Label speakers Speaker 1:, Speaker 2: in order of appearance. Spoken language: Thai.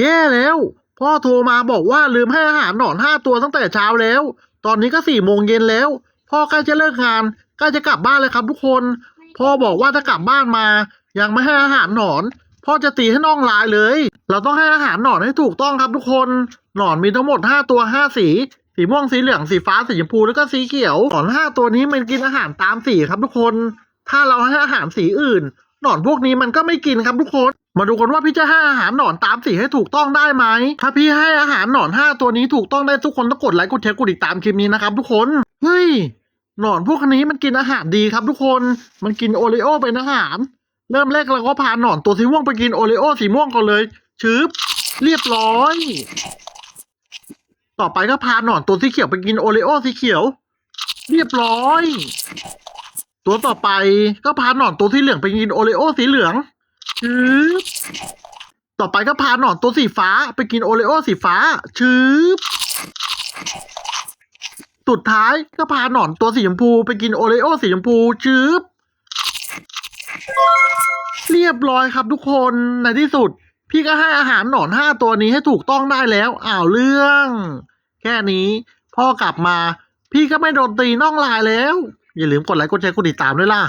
Speaker 1: แย่แล้ว พ่อโทรมาบอกว่าลืมให้อาหารหนอนห้าตัวตั้งแต่เช้าแล้ว ตอนนี้ก็สี่โมงเย็นแล้ว พ่อใกล้จะเลิกงานใกล้จะกลับบ้านเลยครับทุกคน พ่อบอกว่าถ้ากลับบ้านมา ยังไม่ให้อาหารหนอน พ่อจะตีให้น้องลายเลย เราต้องให้อาหารหนอนให้ถูกต้องครับทุกคน หนอนมีทั้งหมดห้าตัวห้าสีสีม่วงสีเหลืองสีฟ้าสีชมพูแล้วก็สีเขียวหนอนห้าตัวนี้มันกินอาหารตามสีครับทุกคน ถ้าเราให้อาหารสีอื่น หนอนพวกนี้มันก็ไม่กินครับทุกคน มาดูกันว่าพี่จะให้อาหารหนอนตามสีให้ถูกต้องได้ไหม ถ้าพี่ให้อาหารหนอนห้าตัวนี้ถูกต้องได้ทุกคนต้องกดไลค์กดแชร์กดติดตามคลิปนี้นะครับทุกคน เฮ้ย หนอนพวกนี้มันกินอาหารดีครับทุกคน มันกินโอริโอเป็นอาหาร เริ่มแรกเราก็พาหนอนตัวสีม่วงไปกินโอริโอสีม่วงก่อนเลย ชืบเรียบร้อย ต่อไปก็พาหนอนตัวสีเขียวไปกินโอริโอสีเขียว เรียบร้อย ตัวต่อไปก็พาหนอนตัวสีเหลืองไปกินโอริโอสีเหลืองชืบ ต่อไปก็พาหนอนตัวสีฟ้าไปกินโอริโอสีฟ้าชืบสุดท้ายก็พาหนอนตัวสีชมพูไปกินโอริโอสีชมพูชืบเรียบร้อยครับทุกคนในที่สุด พี่ก็ให้อาหารหนอนห้าตัวนี้ให้ถูกต้องได้แล้วอ้าวเรื่อง แค่นี้พ่อกลับมา พี่ก็ไม่โดนตีน่องลายแล้ว อย่าลืมกดไลค์กดแชร์กดติดตามด้วยล่ะ